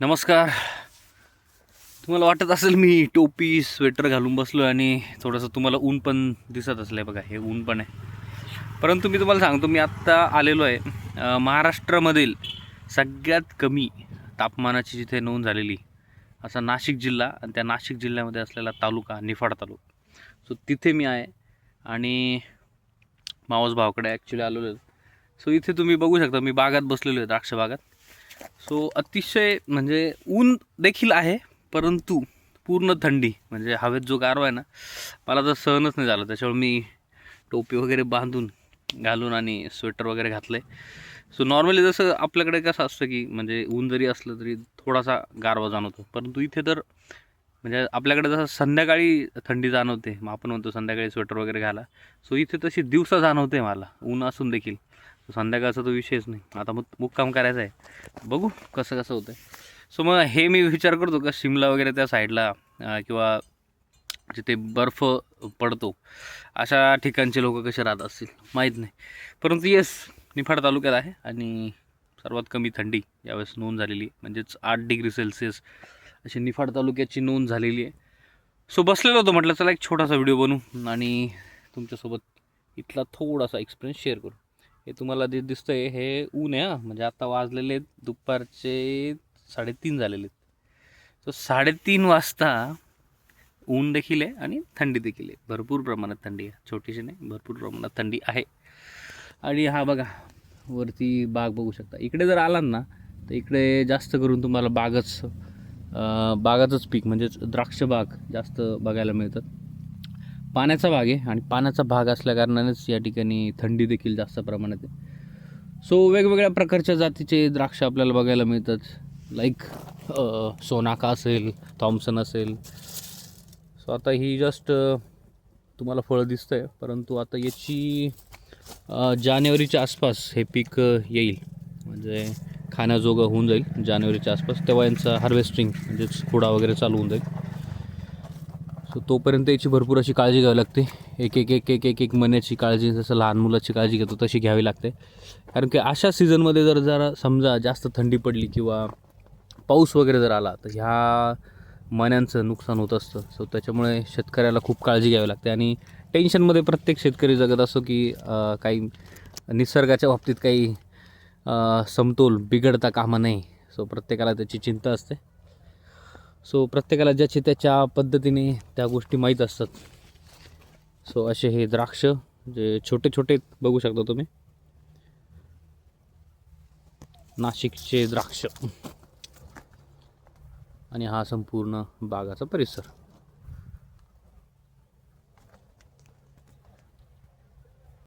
नमस्कार. तुम्हाला वाटत असेल मी टोपी स्वेटर घालून बसलो आणि थोडंसं तुम्हाला ऊन पण दिसत असलं बघा हे ऊन पण आहे. परंतु मी तुम्हाला सांगतो मी आत्ता आलेलो आहे महाराष्ट्रामधील सगळ्यात कमी तापमानाची जिथे नोंद झालेली असा नाशिक जिल्हा आणि त्या नाशिक जिल्ह्यामध्ये असलेला तालुका निफाड तालुका. सो तिथे मी आहे आणि मावस भावाकडे ॲक्च्युली आलेलो आहे. सो इथे तुम्ही बघू शकता मी बागात बसलेलो आहे द्राक्ष बागात. सो अतिशय म्हणजे ऊन देखील आहे परंतु पूर्ण थंडी म्हणजे हवेत जो गारवा आहे ना मला तर सहनच नाही झालं. त्याच्यामुळे मी टोपी वगैरे बांधून घालून आणि स्वेटर वगैरे घातलं आहे सो नॉर्मली जसं आपल्याकडे कसं असतं की म्हणजे ऊन जरी असलं तरी थोडासा गारवा जाणवतो. परंतु इथे तर म्हणजे आपल्याकडे जसं संध्याकाळी थंडी जाणवते मग आपण म्हणतो संध्याकाळी स्वेटर वगैरे घाला. सो इथे तशी दिवसा जाणवते मला ऊन असून देखील. संध्याकाळचा तो विषयच नाही. आता मग मुक्काम करायचा आहे. बघू कसं कसं होतं सो मग हे मी विचार करतो का शिमला वगैरे त्या साईडला किंवा जिथे बर्फ पडतो अशा ठिकाणचे लोक कसे राहत असतील? माहीत नाही. परंतु येस निफाड तालुक्यात आहे आणि सर्वात कमी थंडी यावेळेस नोंद झालेली आहे. म्हणजेच आठ डिग्री सेल्सिअस अशी निफाड तालुक्याची नोंद झालेली आहे. सो बसलेलो होतो म्हटलं चला एक छोटासा व्हिडिओ बनवू आणि तुमच्यासोबत इथला थोडासा एक्सपिरियन्स शेअर करू. हे तुम्हाला जे दिसतंय हे ऊन आहे हां. म्हणजे आता वाजलेले आहेत दुपारचे साडेतीन झालेले आहेत. तर साडेतीन वाजता ऊन देखील आहे आणि थंडी देखील आहे. भरपूर प्रमाणात थंडी आहे. छोटीशी नाही भरपूर प्रमाणात थंडी आहे. आणि हा बघा वरती बाग बघू शकता. इकडे जर आलात ना तर इकडे जास्त करून तुम्हाला बागच बागाचंच पीक म्हणजेच द्राक्ष बाग जास्त बघायला मिळतात. पाण्याचा भाग आहे आणि पाण्याचा भाग असल्याकारणानेच या ठिकाणी थंडी देखील जास्त प्रमाणात आहे. सो वेगवेगळ्या प्रकारच्या जातीचे द्राक्ष आपल्याला बघायला मिळतात. लाईक सोनाका असेल थॉम्सन असेल. सो आता ही जस्ट तुम्हाला फळं दिसतं आहे परंतु आता याची जानेवारीच्या आसपास हे पीक येईल. म्हणजे खाण्याजोगं होऊन जाईल जानेवारीच्या आसपास. तेव्हा यांचं हार्वेस्टिंग म्हणजेच खुडा वगैरे चालू होऊन जाईल. सो तोपर्यंत याची भरपूर अशी काळजी घ्यावी लागते. एक एक एक एक एक एक महिन्याची काळजी जसं लहान मुलाची काळजी घेतो तशी घ्यावी लागते. कारण की अशा सीझनमध्ये जर जरा समजा जास्त थंडी पडली किंवा पाऊस वगैरे जर आला तर ह्या मण्यांचं नुकसान होत असतं. सो त्याच्यामुळे शेतकऱ्याला खूप काळजी घ्यावी लागते. आणि टेन्शनमध्ये प्रत्येक शेतकरी जगत असतो की काही निसर्गाच्या बाबतीत काही समतोल बिघडता कामा नाही सो प्रत्येकाला त्याची चिंता असते. सो प्रत्येकाला ज्याची त्याच्या पद्धतीने त्या गोष्टी माहीत असतात. सो असे हे द्राक्ष जे छोटे छोटे बघू शकता तुम्ही. नाशिकचे द्राक्ष. आणि हा संपूर्ण बागाचा परिसर.